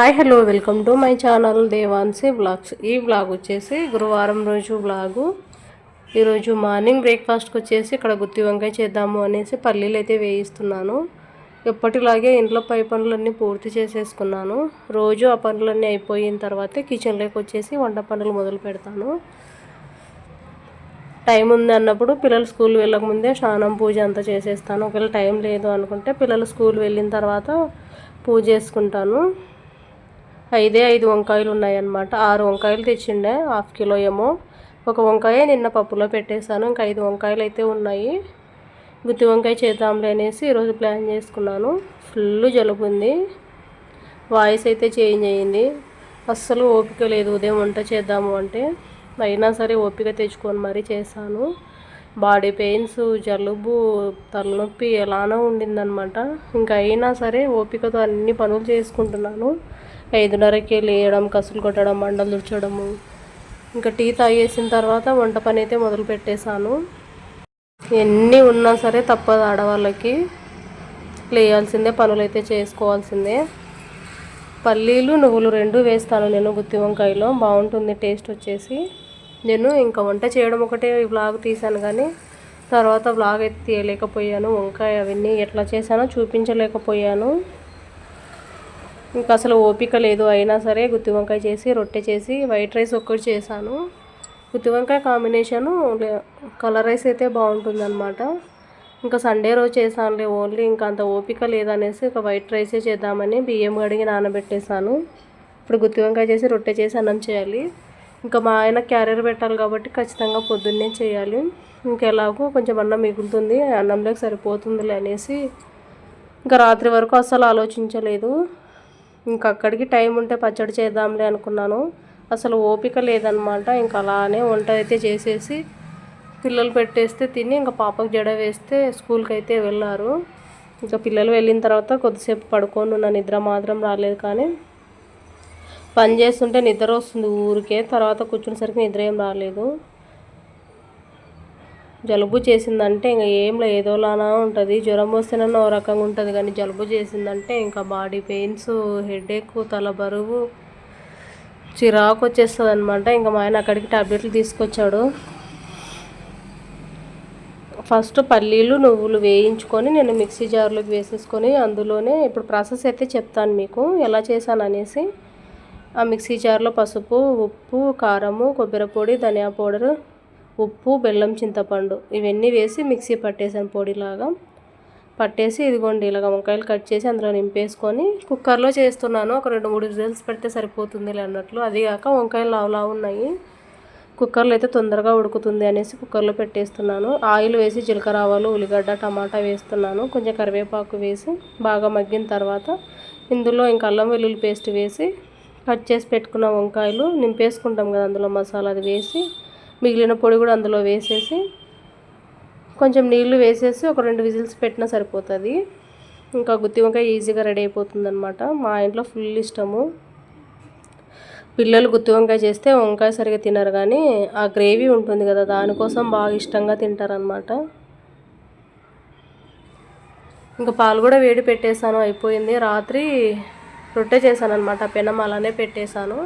Hi hello welcome to my channel Devansi vlogs ఈ vlog వచ్చేసి గురువారం రోజు బ్లాగు ఈరోజు మార్నింగ్ బ్రేక్ఫాస్ట్కి వచ్చేసి ఇక్కడ గుత్తి వంకాయ చేద్దాము అనేసి పల్లీలు అయితే వేయిస్తున్నాను. ఎప్పటిలాగే ఇంట్లో పై పనులన్నీ పూర్తి చేసేసుకున్నాను. రోజు ఆ పనులన్నీ అయిపోయిన తర్వాతే కిచెన్లోకి వచ్చేసి వంట పనులు మొదలు పెడతాను. టైం ఉంది అన్నప్పుడు పిల్లలు స్కూల్ వెళ్ళకముందే స్నానం పూజ అంతా చేసేస్తాను. ఒకవేళ టైం లేదు అనుకుంటే పిల్లలు స్కూల్ వెళ్ళిన తర్వాత పూజ చేసుకుంటాను. ఐదే ఐదు వంకాయలు ఉన్నాయన్నమాట. ఆరు వంకాయలు తెచ్చిండే హాఫ్ కిలో ఏమో. ఒక వంకాయ నిన్న పప్పులో పెట్టేశాను. ఇంకా ఐదు వంకాయలు అయితే ఉన్నాయి. గుత్తి వంకాయ చేద్దాంలే అనేసి ఈరోజు ప్లాన్ చేసుకున్నాను. ఫుల్ జలుబు ఉంది. వాయిస్ అయితే చేంజ్ అయ్యింది అస్సలు ఓపిక లేదు ఉదయం వంట చేద్దాము అంటే. అయినా సరే ఓపిక తెచ్చుకొని మరీ చేశాను. బాడీ పెయిన్స్ జలుబు తలనొప్పి ఎలానో ఉండిందనమాట ఇంకా అయినా సరే ఓపికతో అన్ని పనులు చేసుకుంటున్నాను. ఐదున్నరకి లేయడం కసులు కొట్టడం మండలు తుడచడము ఇంకా టీ తాగేసిన తర్వాత వంట పని అయితే మొదలు పెట్టేశాను. ఎన్ని ఉన్నా సరే తప్పదు ఆడవాళ్ళకి. లేయాల్సిందే పనులు అయితే చేసుకోవాల్సిందే. పల్లీలు నువ్వులు రెండు వేస్తాను నేను గుత్తి వంకాయలో. బాగుంటుంది టేస్ట్ వచ్చేసి. నేను ఇంకా వంట చేయడం ఒకటే బ్లాగ్ తీశాను కానీ తర్వాత బ్లాగ్ అయితే తీయలేకపోయాను. వంకాయ అవన్నీ ఎట్లా చేశానో చూపించలేకపోయాను. ఇంకా అసలు ఓపిక లేదు. అయినా సరే గుత్తి వంకాయ చేసి రొట్టె చేసి వైట్ రైస్ ఒక్కటి చేశాను. గుత్తి వంకాయ కాంబినేషను కలర్ రైస్ అయితే బాగుంటుందన్నమాట. ఇంకా సండే రోజు చేశానులే ఓన్లీ. ఇంకా అంత ఓపిక లేదనేసి ఒక వైట్ రైసే చేద్దామని బియ్యం కడిగి నానబెట్టేశాను. ఇప్పుడు గుత్తి వంకాయ చేసి రొట్టె చేసి అన్నం చేయాలి. ఇంకా మా ఆయన క్యారియర్ పెట్టాలి కాబట్టి ఖచ్చితంగా పొద్దున్నే చేయాలి. ఇంకెలాగో కొంచెం అన్నం మిగులుతుంది. అన్నంలోకి సరిపోతుందిలే అనేసి ఇంకా రాత్రి వరకు అస్సలు ఆలోచించలేదు. ఇంకా అక్కడికి టైం ఉంటే పచ్చడి చేద్దాంలే అనుకున్నాను. అసలు ఓపిక లేదనమాట ఇంకా అలానే వంట అయితే చేసేసి పిల్లలు పెట్టేస్తే తిని ఇంకా పాపకు జడ వేస్తే స్కూల్కి అయితే వెళ్ళారు. ఇంకా పిల్లలు వెళ్ళిన తర్వాత కొద్దిసేపు పడుకొని నా నిద్ర మాత్రం రాలేదు కానీ పని చేస్తుంటే నిద్ర వస్తుంది ఊరికే. తర్వాత కూర్చునేసరికి నిద్ర ఏం రాలేదు. జలుబు చేసిందంటే ఇంకా ఏం లేదు ఏదోలానా ఉంటుంది. జ్వరం వస్తేనన్నా ఓ రకంగా ఉంటుంది కానీ జలుబు చేసిందంటే ఇంకా బాడీ పెయిన్స్ హెడేక్ తల బరువు చిరాకు వచ్చేస్తుంది అనమాట ఇంకా మా ఆయన అక్కడికి టాబ్లెట్లు తీసుకొచ్చాడు. ఫస్ట్ పల్లీలు నువ్వులు వేయించుకొని నేను మిక్సీ జార్లోకి వేసేసుకొని అందులోనే ఇప్పుడు ప్రాసెస్ అయితే చెప్తాను మీకు ఎలా చేశాను అనేసి. ఆ మిక్సీ జార్లో పసుపు ఉప్పు కారము కొబ్బరి పొడి ధనియా పౌడరు ఉప్పు బెల్లం చింతపండు ఇవన్నీ వేసి మిక్సీ పట్టేసాను పొడిలాగా. పట్టేసి ఇదిగోండి ఇలాగ వంకాయలు కట్ చేసి అందులో నింపేసుకొని కుక్కర్లో చేస్తున్నాను. ఒక రెండు మూడు విజిల్స్ పెడితే సరిపోతుంది అన్నట్లు. అది కాక వంకాయలు లావులా ఉన్నాయి. కుక్కర్లో అయితే తొందరగా ఉడుకుతుంది అనేసి కుక్కర్లో పెట్టేస్తున్నాను. ఆయిల్ వేసి జీలకర్ర ఆవాలు ఉల్లిగడ్డ టమాటా వేస్తున్నాను. కొంచెం కరివేపాకు వేసి బాగా మగ్గిన తర్వాత ఇందులో ఇంకా అల్లం వెల్లుల్లి పేస్ట్ వేసి కట్ చేసి పెట్టుకున్న వంకాయలు నింపేసుకుంటాం కదా అందులో మసాలా అది వేసి మిగిలిన పొడి కూడా అందులో వేసేసి కొంచెం నీళ్ళు వేసేసి ఒక రెండు విజిల్స్ పెట్టినా సరిపోతుంది. ఇంకా గుత్తి వంకాయ ఈజీగా రెడీ అయిపోతుంది అనమాట మా ఇంట్లో ఫుల్ ఇష్టము. పిల్లలు గుత్తి వంకాయ చేస్తే వంకాయ సరిగా తినరు కానీ ఆ గ్రేవీ ఉంటుంది కదా దానికోసం బాగా ఇష్టంగా తింటారనమాట ఇంకా పాలు కూడా వేడి పెట్టేశాను అయిపోయింది. రాత్రి రొట్టె చేశాను అనమాట పెనం అలానే పెట్టేశాను.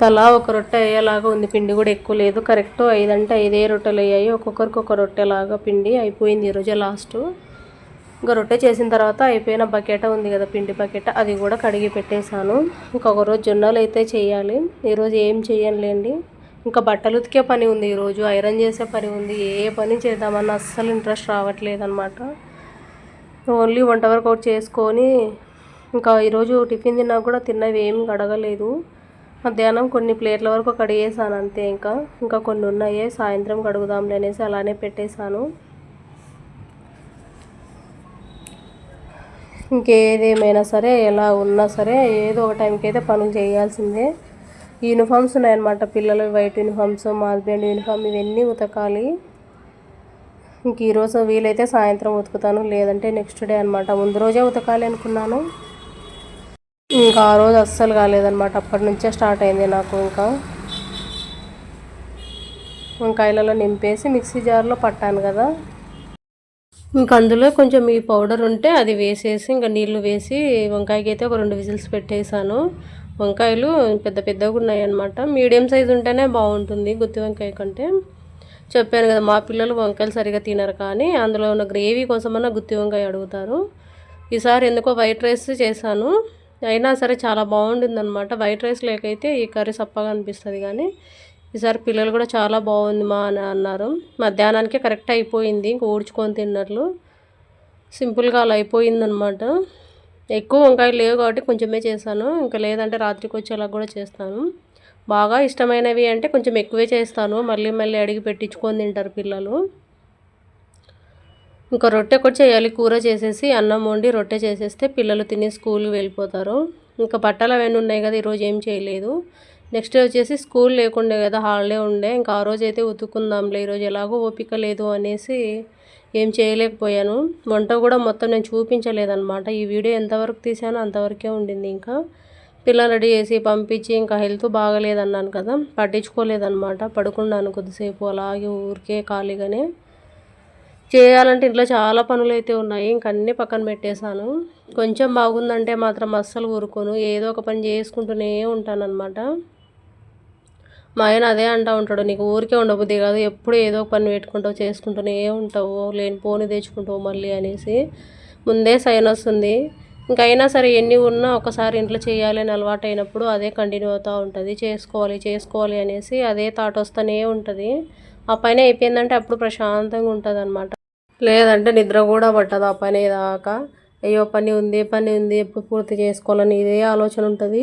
తలా ఒక రొట్టె అయ్యేలాగా ఉంది. పిండి కూడా ఎక్కువ లేదు. కరెక్ట్ ఐదంటే ఐదే రొట్టెలు అయ్యాయి. ఒక్కొక్కరికి ఒక రొట్టెలాగా పిండి అయిపోయింది ఈరోజే లాస్ట్. ఇంకా రొట్టె చేసిన తర్వాత అయిపోయిన బకెట ఉంది కదా పిండి బకెట అది కూడా కడిగి పెట్టేశాను. ఇంకొక రోజు జొన్నలు అయితే చేయాలి. ఈరోజు ఏం చేయనులేండి ఇంకా బట్టలు ఉతికే పని ఉంది ఈరోజు. ఐరన్ చేసే పని ఉంది. ఏ పని చేద్దామన్న అస్సలు ఇంట్రెస్ట్ రావట్లేదు అనమాట ఓన్లీ వంట వర్కౌట్ చేసుకొని ఇంకా ఈరోజు టిఫిన్ తిన్నా కూడా తిన్నవి ఏం అడగలేదు మధ్యాహ్నం కొన్ని ప్లేట్ల వరకు కడిగేసాను అంతే ఇంకా. ఇంకా కొన్ని ఉన్నాయి సాయంత్రం కడుగుదాంలే అనేసి అలానే పెట్టేశాను. ఇంకేదేమైనా సరే ఎలా ఉన్నా సరే ఏదో ఒక టైంకి అయితే పనులు చేయాల్సిందే. యూనిఫామ్స్ ఉన్నాయన్నమాట పిల్లలు వైట్ యూనిఫామ్స్ మా హస్బెండ్ యూనిఫామ్ ఇవన్నీ ఉతకాలి. ఇంక ఈరోజు వీలైతే సాయంత్రం ఉతుకుతాను లేదంటే నెక్స్ట్ డే అనమాట ముందు రోజే ఉతకాలి అనుకున్నాను. ఇంకా ఆ రోజు అస్సలు కాలేదనమాట అప్పటి నుంచే స్టార్ట్ అయింది నాకు ఇంకా. వంకాయలలో నింపేసి మిక్సీ జార్లో పట్టాను కదా. ఇంకా అందులో కొంచెం ఈ పౌడర్ ఉంటే అది వేసేసి ఇంకా నీళ్ళు వేసి వంకాయకి అయితే ఒక రెండు విజిల్స్ పెట్టేశాను. వంకాయలు పెద్ద పెద్దగా ఉన్నాయి అన్నమాట మీడియం సైజు ఉంటేనే బాగుంటుంది గుత్తి వంకాయ కంటే. చెప్పాను కదా మా పిల్లలు వంకాయలు సరిగా తినరు కానీ అందులో ఉన్న గ్రేవీ కోసమన్నా గుత్తి వంకాయ అడుగుతారు. ఈసారి ఎందుకో వైట్ రైస్ చేశాను. అయినా సరే చాలా బాగుంటుంది అనమాట వైట్ రైస్ లేకైతే ఈ కర్రీ సప్పగా అనిపిస్తుంది కానీ ఈసారి పిల్లలు కూడా చాలా బాగుంది మా అని అన్నారు. మధ్యాహ్నానికే కరెక్ట్ అయిపోయింది ఇంక ఊడ్చుకొని తిన్నట్లు సింపుల్గా అలా అయిపోయిందనమాట ఎక్కువ వంకాయలు లేవు కాబట్టి కొంచెమే చేశాను. ఇంకా లేదంటే రాత్రికి వచ్చేలా కూడా చేస్తాను. బాగా ఇష్టమైనవి అంటే కొంచెం ఎక్కువే చేస్తాను. మళ్ళీ మళ్ళీ అడిగి పెట్టించుకొని తింటారు పిల్లలు. ఇంకా రొట్టె కూడా చేయాలి. కూర చేసేసి అన్నం వండి రొట్టె చేసేస్తే పిల్లలు తిని స్కూల్కి వెళ్ళిపోతారు. ఇంకా బట్టలు అవన్నీ ఉన్నాయి కదా ఈరోజు ఏం చేయలేదు. నెక్స్ట్ వచ్చేసి స్కూల్ లేకుండే కదా హాలిడే ఉండే. ఇంకా ఆ రోజు అయితే ఉతుక్కుందాంలే ఈరోజు ఎలాగో ఓపిక లేదు అనేసి ఏం చేయలేకపోయాను. వంట కూడా మొత్తం నేను చూపించలేదన్నమాట. ఈ వీడియో ఎంతవరకు తీసానో అంతవరకే ఉండింది ఇంకా. పిల్లలు రెడీ చేసి పంపించి ఇంకా హెల్త్ బాగలేదన్నాను కదా పట్టించుకోలేదన్నమాట. పడుకున్నాను కొద్దిసేపు అలాగే ఊరికే ఖాళీగానే. చేయాలంటే ఇంట్లో చాలా పనులు అయితే ఉన్నాయి. ఇంక అన్నీ పక్కన పెట్టేశాను. కొంచెం బాగుందంటే మాత్రం అస్సలు ఊరుకోను. ఏదో ఒక పని చేసుకుంటూనే ఉంటానన్నమాట. మా ఆయన అదే అంటూ ఉంటాడు నీకు ఊరికే ఉండబుద్ది కాదు. ఎప్పుడు ఏదో ఒక పని పెట్టుకుంటావు చేసుకుంటూనే ఉంటావు. లేని పోని తెచ్చుకుంటావు మళ్ళీ అనేసి ముందే సైన్ వస్తుంది. ఇంకైనా సరే ఎన్ని ఉన్నా ఒకసారి ఇంట్లో చేయాలి అని అలవాటు అయినప్పుడు అదే కంటిన్యూ అవుతూ ఉంటుంది. చేసుకోవాలి చేసుకోవాలి అనేసి అదే థాట్ వస్తూనే ఉంటుంది. ఆ పైన అయిపోయిందంటే అప్పుడు ప్రశాంతంగా ఉంటుంది అనమాట లేదంటే నిద్ర కూడా పట్టదు ఆ పని దాకా. అయ్యో పని ఉంది పని ఉంది ఎప్పుడు పూర్తి చేసుకోవాలని ఇదే ఆలోచన ఉంటుంది.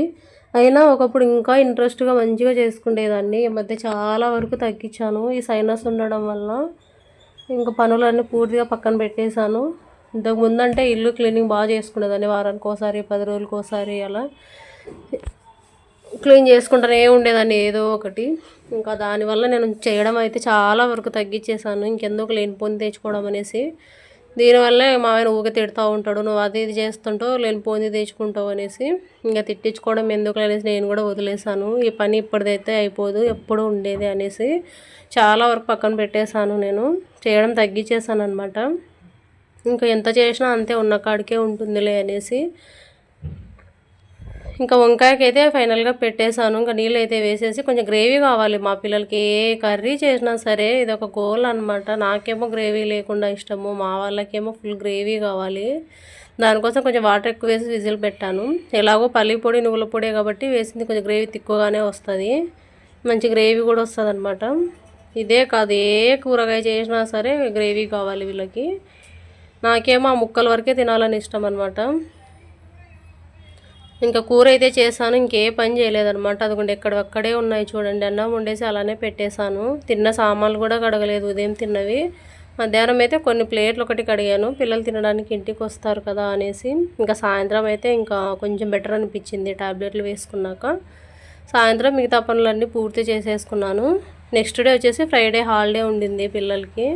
అయినా ఒకప్పుడు ఇంకా ఇంట్రెస్ట్గా మంచిగా చేసుకునేదాన్ని ఈ మధ్య చాలా వరకు తగ్గించాను. ఈ సైనస్ ఉండడం వల్ల ఇంకా పనులన్నీ పూర్తిగా పక్కన పెట్టేశాను. ఇంతకు ముందంటే ఇల్లు క్లీనింగ్ బాగా చేసుకునేదాన్ని. వారానికి ఒకసారి పది రోజులకోసారి అలా. క్లీన్ చేసుకుంటూనే ఉండేదాన్ని ఏదో ఒకటి. ఇంకా దానివల్ల నేను చేయడం అయితే చాలా వరకు తగ్గించేసాను ఇంకెందుకు లేనిపోని తెచ్చుకోవడం అనేసి. దీనివల్ల మా ఆయన ఊగ తిడతా ఉంటాడు. నువ్వు అది ఇది చేస్తుంటావు లేనిపోని తెచ్చుకుంటావు అనేసి. ఇంకా తిట్టించుకోవడం ఎందుకు అనేసి నేను కూడా వదిలేసాను ఈ పని ఇప్పటిదైతే అయిపోదు ఎప్పుడు ఉండేది అనేసి చాలా వరకు పక్కన పెట్టేశాను నేను. చేయడం తగ్గించేసాను అనమాట ఇంకా ఎంత చేసినా అంతే ఉన్న కాడికే ఉంటుందిలే అనేసి. ఇంకా వంకాయకి అయితే ఫైనల్గా పెట్టేశాను. ఇంకా నీళ్ళు అయితే వేసేసి కొంచెం గ్రేవీ కావాలి మా పిల్లలకి. ఏ కర్రీ చేసినా సరే ఇది ఒక గోల్ అనమాట నాకేమో గ్రేవీ లేకుండా ఇష్టము. మా వాళ్ళకేమో ఫుల్ గ్రేవీ కావాలి. దానికోసం కొంచెం వాటర్ ఎక్కువ వేసి విజిల్ పెట్టాను. ఎలాగో పల్లి పొడి నువ్వుల పొడి కాబట్టి వేసింది కొంచెం గ్రేవీ తిక్కువగానే వస్తుంది. మంచి గ్రేవీ కూడా వస్తుంది అనమాట ఇదే కాదు ఏ కూరగాయ చేసినా సరే గ్రేవీ కావాలి వీళ్ళకి. నాకేమో ఆ ముక్కల వరకే తినాలని ఇష్టం అనమాట ఇంకా కూర అయితే చేశాను ఇంకే పని చేయలేదనమాట అదిగోండి ఎక్కడక్కడే ఉన్నాయి చూడండి. అన్నం వండేసి అలానే పెట్టేశాను. తిన్న సామాన్లు కూడా కడగలేదు ఉదయం తిన్నవి. మధ్యాహ్నం అయితే కొన్ని ప్లేట్లు ఒకటి కడిగాను. పిల్లలు తినడానికి ఇంటికి వస్తారు కదా అనేసి. ఇంకా సాయంత్రం అయితే ఇంకా కొంచెం బెటర్ అనిపించింది టాబ్లెట్లు వేసుకున్నాక. సాయంత్రం మిగతా పనులన్నీ పూర్తి చేసేసుకున్నాను. నెక్స్ట్ డే వచ్చేసి ఫ్రైడే హాలిడే ఉండింది పిల్లలకి.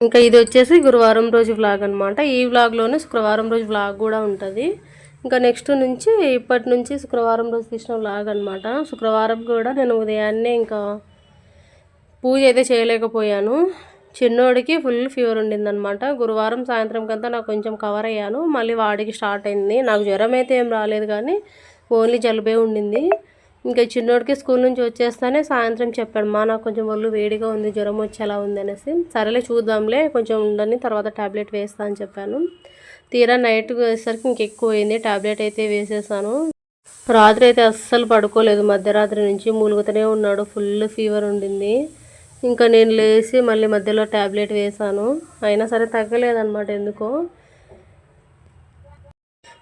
ఇంకా ఇది వచ్చేసి గురువారం రోజు వ్లాగ్ అనమాట ఈ వ్లాగ్లోనే శుక్రవారం రోజు వ్లాగ్ కూడా ఉంటుంది. ఇంకా నెక్స్ట్ నుంచి ఇప్పటి నుంచి శుక్రవారం రోజు తీసిన లాగ్ అనమాట శుక్రవారం కూడా నేను ఉదయాన్నే ఇంకా పూజ అయితే చేయలేకపోయాను. చిన్నోడికి ఫుల్ ఫీవర్ ఉండిందనమాట గురువారం సాయంత్రం కంతా నాకు కొంచెం కవర్ అయ్యాను. మళ్ళీ వాడికి స్టార్ట్ అయింది. నాకు జ్వరం అయితే ఏం రాలేదు కానీ ఓన్లీ జలుబే ఉండింది. ఇంకా చిన్నోడికి స్కూల్ నుంచి వచ్చేస్తానే సాయంత్రం చెప్పాడు మా నాకు కొంచెం ఒళ్ళు వేడిగా ఉంది జ్వరం వచ్చేలా ఉంది అనేసి. సరేలే చూద్దాంలే కొంచెం ఉండని తర్వాత ట్యాబ్లెట్ వేస్తా అని చెప్పాను. తీరా నైట్ వేసేసరికి ఇంకెక్కువైంది టాబ్లెట్ అయితే వేసేసాను. రాత్రి అయితే అస్సలు పడుకోలేదు. మధ్యరాత్రి నుంచి మూలుగుతూనే ఉన్నాడు. ఫుల్ ఫీవర్ ఉండింది. ఇంకా నేను లేచి మళ్ళీ మధ్యలో ట్యాబ్లెట్ వేసాను. అయినా సరే తగ్గలేదన్నమాట ఎందుకో.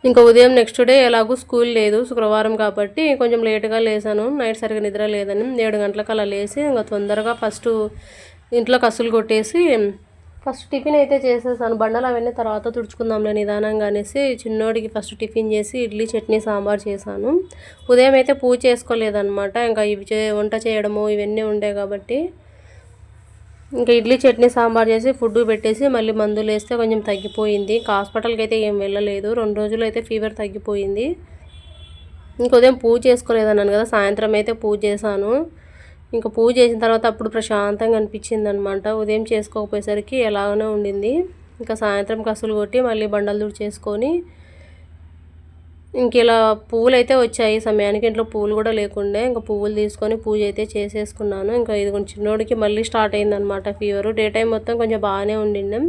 ఇంకా ఉదయం నెక్స్ట్ డే ఎలాగూ స్కూల్ లేదు. శుక్రవారం కాబట్టి కొంచెం లేట్గా లేసాను. నైట్ సరిగా నిద్ర లేదని ఏడు గంటలకు అలా లేచి ఇంకా తొందరగా ఫస్ట్ ఇంట్లో కసులు కొట్టేసి ఫస్ట్ టిఫిన్ అయితే చేసేసాను. బండలు అవన్నీ తర్వాత తుడుచుకుందాంలే నిదానంగా అనేసి చిన్నోడికి ఫస్ట్ టిఫిన్ చేసి ఇడ్లీ చట్నీ సాంబార్ చేశాను. ఉదయం అయితే పూజ చేసుకోలేదనమాట ఇంకా ఇవి చే వంట చేయడము ఇవన్నీ ఉండే కాబట్టి ఇంకా ఇడ్లీ చట్నీ సాంబార్ చేసి ఫుడ్ పెట్టేసి మళ్ళీ మందులు వేస్తే కొంచెం తగ్గిపోయింది. హాస్పిటల్కి అయితే ఏం వెళ్ళలేదు. రెండు రోజులు అయితే ఫీవర్ తగ్గిపోయింది. ఇంక ఉదయం పూజ చేసుకోలేదన్నాను కదా సాయంత్రం అయితే పూజ చేశాను. ఇంకా పూజ చేసిన తర్వాత అప్పుడు ప్రశాంతంగా అనిపించింది అనమాట ఉదయం చేసుకోకపోయేసరికి ఎలాగనే ఉండింది. ఇంకా సాయంత్రం కసులు కొట్టి మళ్ళీ బండలు దుడి చేసుకొని ఇంక ఇలా పువ్వులు అయితే వచ్చాయి. సమయానికి ఇంట్లో పువ్వులు కూడా లేకుండే ఇంకా పువ్వులు తీసుకొని పూజ అయితే చేసేసుకున్నాను. ఇంకా ఇది కొంచెం చిన్నోడికి మళ్ళీ స్టార్ట్ అయిందనమాట ఫీవర్. డే టైం మొత్తం కొంచెం బాగానే ఉండిండే.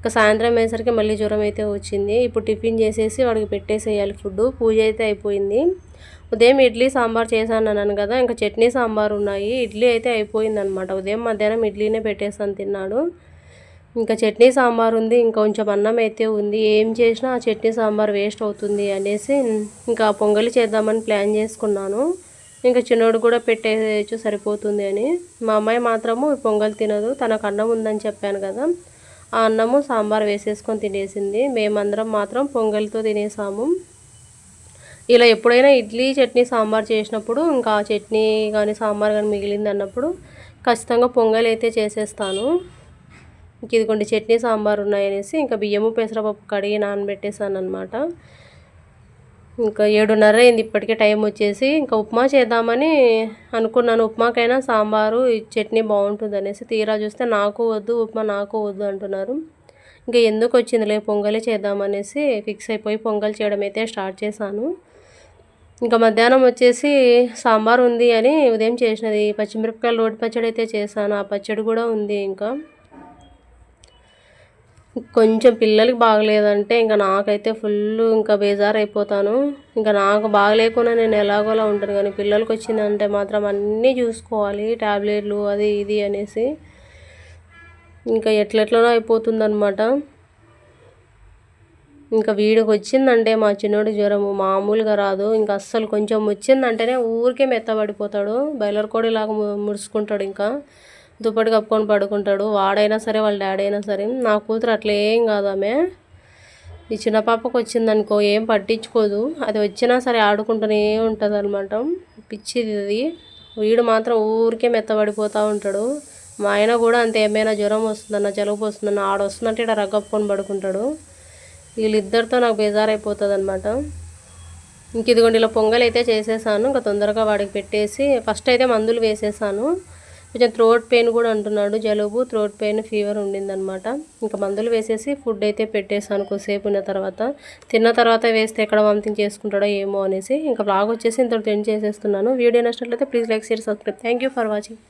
ఇంకా సాయంత్రం అయ్యేసరికి మళ్ళీ జ్వరం అయితే వచ్చింది. ఇప్పుడు టిఫిన్ చేసేసి వాడికి పెట్టేసేయాలి ఫుడ్ పూజ అయితే అయిపోయింది. ఉదయం ఇడ్లీ సాంబార్ చేశాను అన్నాను కదా ఇంకా చట్నీ సాంబార్ ఉన్నాయి. ఇడ్లీ అయితే అయిపోయింది అనమాట ఉదయం మధ్యాహ్నం ఇడ్లీనే పెట్టేసాను తిన్నాడు. ఇంకా చట్నీ సాంబార్ ఉంది ఇంకా కొంచెం అన్నం అయితే ఉంది. ఏం చేసినా ఆ చట్నీ సాంబార్ వేస్ట్ అవుతుంది అనేసి ఇంకా పొంగలి చేద్దామని ప్లాన్ చేసుకున్నాను. ఇంకా చిన్నోడు కూడా పెట్టేయచ్చు సరిపోతుంది అని. మా అమ్మాయి మాత్రము పొంగల్ తినదు తనకు అన్నం ఉందని చెప్పాను కదా. ఆ అన్నము సాంబార్ వేసేసుకొని తినేసింది. మేమందరం మాత్రం పొంగల్తో తినేసాము. ఇలా ఎప్పుడైనా ఇడ్లీ చట్నీ సాంబార్ చేసినప్పుడు ఇంకా చట్నీ కానీ సాంబార్ కానీ మిగిలింది అన్నప్పుడు ఖచ్చితంగా పొంగల్ అయితే చేసేస్తాను. ఇంక ఇదిగోండి చట్నీ సాంబార్ ఉన్నాయనేసి ఇంకా బియ్యము పెసరపప్పు కడిగి నానబెట్టేసాను అనమాట ఇంకా ఏడున్నర అయింది ఇప్పటికే టైం వచ్చేసి. ఇంకా ఉప్మా చేద్దామని అనుకున్నాను. ఉప్మాకైనా సాంబారు చట్నీ బాగుంటుంది అనేసి తీరా చూస్తే నాకు వద్దు ఉప్మా నాకు వద్దు అంటున్నారు. ఇంకా ఎందుకు వచ్చిందిలే పొంగలే చేద్దామనేసి ఫిక్స్ అయిపోయి పొంగల్ చేయడం అయితే స్టార్ట్ చేశాను. ఇంకా మధ్యాహ్నం వచ్చేసి సాంబార్ ఉంది అని ఉదయం చేసినది. పచ్చిమిరపకాయలు రోడ్డు పచ్చడి అయితే చేశాను. ఆ పచ్చడి కూడా ఉంది ఇంకా. కొంచెం పిల్లలకి బాగలేదంటే ఇంకా నాకైతే ఫుల్ ఇంకా బేజార్ అయిపోతాను ఇంకా నాకు బాగలేకుండా నేను ఎలాగోలా ఉంటాను. కానీ పిల్లలకి వచ్చిందంటే మాత్రం అన్నీ చూసుకోవాలి. ట్యాబ్లెట్లు అది ఇది అనేసి. ఇంకా ఎట్లెట్లనో అయిపోతుందనమాట ఇంకా వీడికి వచ్చిందంటే మా చిన్నోడి జ్వరము మామూలుగా రాదు. ఇంకా అస్సలు కొంచెం వచ్చిందంటేనే ఊరికే మెత్తబడిపోతాడు. బయలర్ కోడిలాగా ముడుచుకుంటాడు ఇంకా. దుప్పటి కప్పుకొని పడుకుంటాడు. వాడైనా సరే వాళ్ళ డాడీ అయినా సరే నా కూతురు అట్లా ఏం కాదామే ఈ చిన్న పాపకు వచ్చిందనుకో ఏం పట్టించుకోదు. అది వచ్చినా సరే ఆడుకుంటూనే ఉంటుంది అనమాట పిచ్చిది అది వీడు మాత్రం ఊరికే మెత్తబడిపోతూ ఉంటాడు. మా ఆయన కూడా అంతే ఏమైనా జ్వరం వస్తుందన్న జలుబు వస్తుందన్న ఆడ వస్తుందంటే ఇక్కడ రగ్గప్పుకొని పడుకుంటాడు. వీళ్ళిద్దరితో నాకు బేజారైపోతుంది అనమాట ఇంక ఇదిగోండి ఇలా పొంగల్ అయితే చేసేసాను. ఇంకా తొందరగా వాడికి పెట్టేసి ఫస్ట్ అయితే మందులు వేసేసాను. కొంచెం థ్రోట్ పెయిన్ కూడా అంటున్నాడు జలుబు థ్రోట్ పెయిన్ ఫీవర్ ఉండిందనమాట ఇంకా మందులు వేసేసి ఫుడ్ అయితే పెట్టేసాను కొద్దిసేపు ఉన్న తర్వాత. తిన్న తర్వాత వేస్తే ఎక్కడ వామిటింగ్ చేసుకుంటాడో ఏమో అనేసి. ఇంకా బ్లాగ్ వచ్చేసి ఇంత ఎండ్ చేసేస్తున్నాను. వీడియో నచ్చినట్లయితే please like share subscribe. Thank for watching